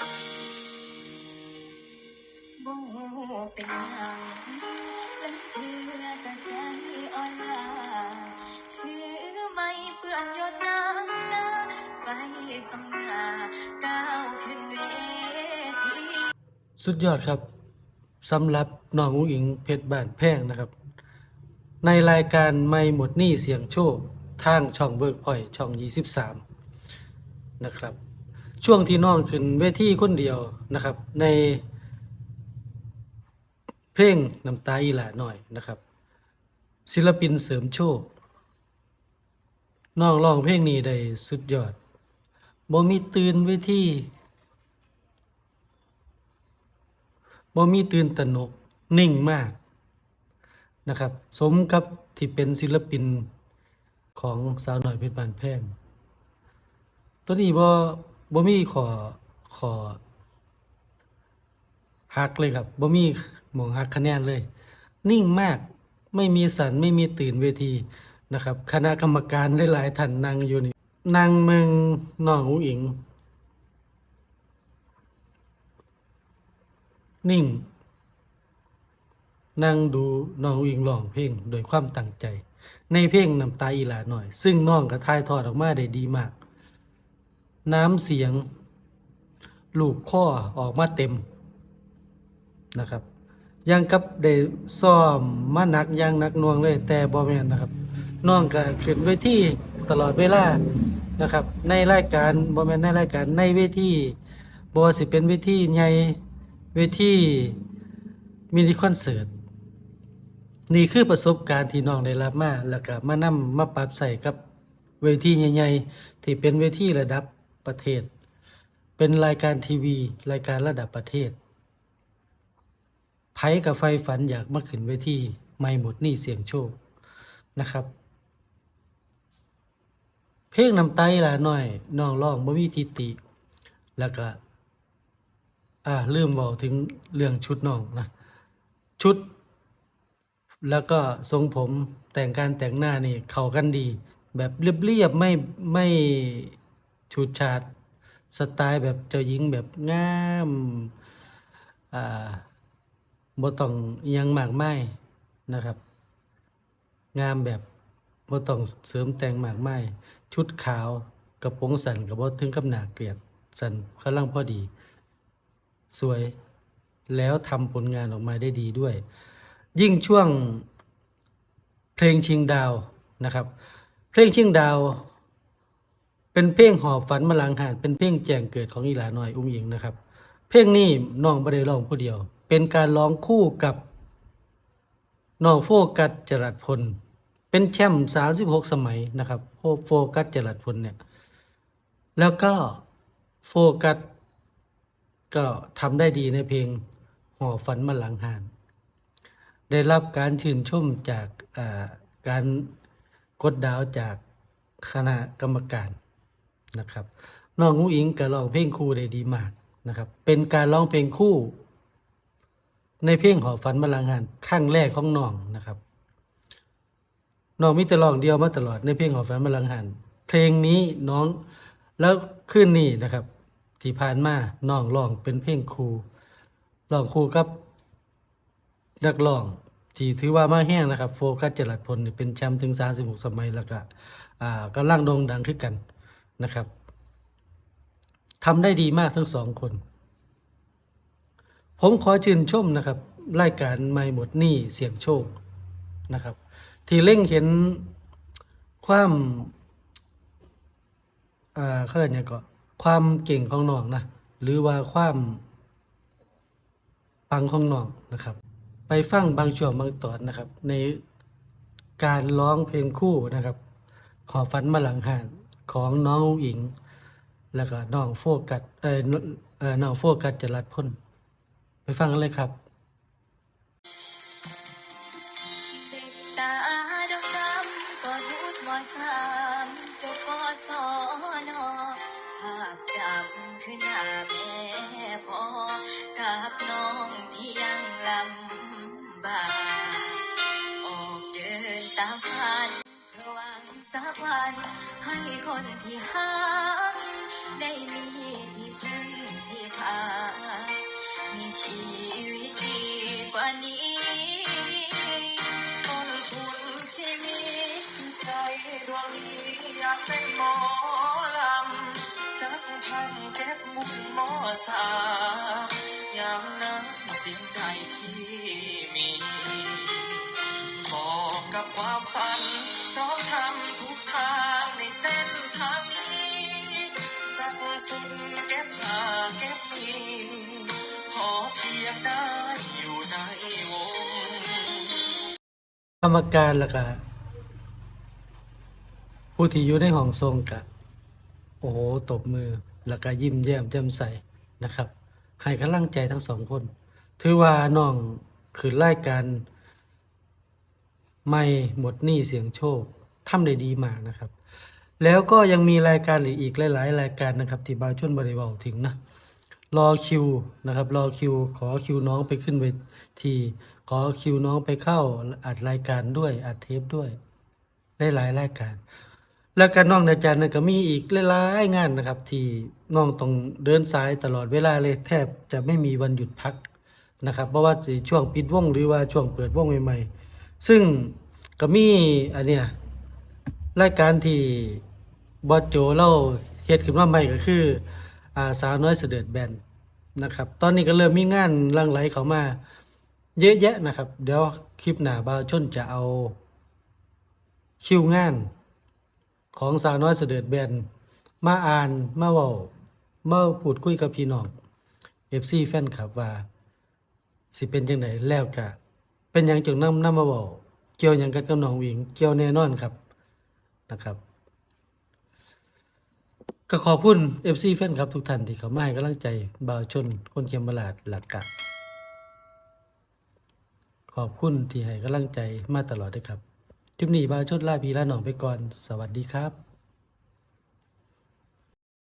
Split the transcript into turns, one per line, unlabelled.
บ่เป็นหยังลังเทือก็ใจอ่อนลาถือไม่เปื้อนยดน้ำตาไฟส่องหน้าก้าวขึ้นเวที
สุดยอดครับสำหรับน้องอุ้งอิงเพชรบ้านแพงนะครับ ในรายการไม่หมดหนี้เสียงโชค ทางช่องเวิร์กพอยช่อง 23 นะครับ ช่วงที่น้องขึ้นเวทีคนเดียวนะครับ ใน เพลงน้ำตาอีหลาหน่อยนะครับ ศิลปินเสริมโชคน้องร้องเพลงนี้ได้สุดยอดบ่มีตื่นเวทีบ่มีตื่นตนกนิ่งมากนะครับ สมกับที่เป็นศิลปินของสาวหน่อยเพชรบานแพงตัวนี้บ่ บ่มีขอขอหักเลยครับบ่มีหมองหักคะแนนเลย นิ่งมากไม่มีสันไม่มีตื่นเวทีนะครับ คณะกรรมการหลายๆท่านนั่งอยู่นี่นั่งเมืองน้องอุ๋งอิง นิ่ง นั่งดูน้องวิงร้องเพลงโดยความตั้งใจ ในเพลงน้ำตาอีหลาหน่อย ซึ่งน้องก็ถ่ายทอดออกมาได้ดีมาก น้ำเสียง ลูกข้อออกมาเต็มนะครับยังกับได้ซ้อมมาหนักยังหนักน่วงเลยแต่บอแมนนะครับน้องก็ขึ้นเวทีตลอดเวลานะครับ ในรายการบอแมนในรายการในเวทีบอสิเป็นเวทีใหญ่เวทีมินิคอนเสิร์ตนี่คือประสบการณ์ที่น้องได้รับมาแล้วก็มานำมาปรับใส่กับเวทีใหญ่ๆที่เป็นเวทีระดับ ประเทศ เป็นรายการทีวี รายการระดับประเทศไผกับไฟฝันอยากมาขึ้นเวทีไม่หมดหนี่เสียงโชคนะครับ เพลงนำไตล่ะหน่อยน้องร้องบ่มีทิติ แล้วก็ อ่าลืมบอกถึงเรื่องชุดน้องนะชุด แล้วก็ทรงผมแต่งการแต่งหน้านี่ เข้ากันดี แบบเรียบๆไม่ไม่ ฉูดฉาดสไตล์แบบเจ้าหญิงแบบงามอ่าบ่ต้องยังมากมายนะครับ งามแบบบ่ต้องเสริมแต่งมากมายชุดขาวกระโปรงสั้นกับบ่ถึงกับหนาเกลียดสั้นกำลังพอดี สวยแล้วทำผลงานออกมาได้ดีด้วย ยิ่งช่วงเพลงชิงดาวนะครับ เพลงชิงดาว เป็นเพลงหอบฝันมาลังหานเป็นเพลงแจ้งเกิดของอีหลาน้อยอุ้งอิงนะครับ เพลงนี้น้องบ่ได้ร้องผู้เดียว เป็นการร้องคู่กับน้องโฟกัสจรัสพล เป็นแชมป์36 สมัยนะครับโฟกัสจรัสพลเนี่ยแล้วก็โฟกัสก็ทำได้ดีในเพลงห่อฝันมาหลังหานได้รับการชื่นชมจากการกดดาวจากคณะกรรมการ นะครับน้องงูอิงก็ร้องเพลงคู่ได้ดีมากนะครับ เป็นการร้องเพลงคู่ ในเพลงหอฝันมาลังหานครั้งแรกของน้องนะครับน้องมิตรร้องเดียวมาตลอดในเพลงหอฝันมาลังหานเพลงนี้น้องแล้วขึ้นนี่นะครับ ที่ผ่านมาน้องร้องเป็นเพลงครูร้องครูกับนักร้องที่ถือว่ามาแห้งนะครับ โฟกัสจรัสพลเป็นแชมป์ถึง 36 สมัยแล้วก็อ่ากำลังโด่งดังขึ้นกัน นะครับทำได้ดีมากทั้งสองคน ผมขอชื่นชมนะครับ รายการไม่หมดหนี้เสียงโชคนะครับ ที่เล่งเห็นความอ่าเขาเรียกเนี่ยงก็ความเก่งของน้องนะหรือว่าความปังของน้องนะครับ ไปฟังบางช่วงบางตอนนะครับ ในการร้องเพลงคู่นะครับ ขอฝันมาหลังหาน ของน้องอุ๋งอิง แล้วก็น้องโฟกัสเอ่อน้องโฟกัสจรัสพ้นไปฟังกันเลยครับ
ตาดำดำก็พูดมสามจบกศนภาพจำคือหน้าแม่พอกับน้องที่ยังลำบากออกเดินตามฝันเพื่อหวังสักวัน คนที่หาได้มีที่พึ่งที่พา
มีชีวิตดีกว่านี้คนทุนที่มีใจดวงนี้อยากเป็นหมอ เก็บหาเก็บมีขอเพียงได้อยู่ในวง
กรรมการล้วก็ผู้ที่อยู่ในห้องทรงกะ โอ้โหตบมือแล้วก็ยิ้มแย้มแจ่มใสนะครับ ให้กำลังใจทั้งสองคน ถือว่าน้องคือรายการไม่หมดหนี้เสียงโชคทำได้ดีมากนะครับ แล้วก็ยังมีรายการอีกหลาย ๆ รายการนะครับ ที่บาวชนบริวาถึงนะรอคิวนะครับรอคิว ขอคิวน้องไปขึ้นเวทีขอคิวน้องไปเข้าอัดรายการด้วยอัดเทปด้วยได้หลายรายการ แล้วก็น้องอาจารย์นั่นก็มีอีกหลายๆงานนะครับ ที่น้องต้องเดินสายตลอดเวลาเลยแทบจะไม่มีวันหยุดพักนะครับเพราะว่าช่วงปิดวงหรือว่าช่วงเปิดวงใหม่ๆ ซึ่งก็มีอันเนี้ยรายการที่ บอสโจเล่าเฮ็ดขึ้นมาใหม่ก็คืออ่าสาวน้อยเสด็จแบนนะครับ ตอนนี้ก็เริ่มมีงานลังไหลเข้ามา เยอะแยะนะครับ เดี๋ยวคลิปหน้าบ่าวชนจะเอาคิวงาน ของสาวน้อยเสด็จแบนมาอ่านมาเว้ามาพูดคุยกับพี่น้อง FC แฟนคลับว่า สิเป็นจังไดแล้วก็เป็นหยังจึงนำนำมาเว้าเกี่ยวหยังกับกับน้องวิง เกี่ยวแน่นอนครับนะครับ ก็ขอบคุณ FC แฟนครับทุกท่านที่เขามาให้กำลังใจบ่าวชนคนเขียมบลาดหลักกะ ขอบคุณที่ให้กำลังใจมาตลอดด้วยครับทิปนี้บ่าวชนลาพี่ลาน้องไปก่อน สวัสดีครับ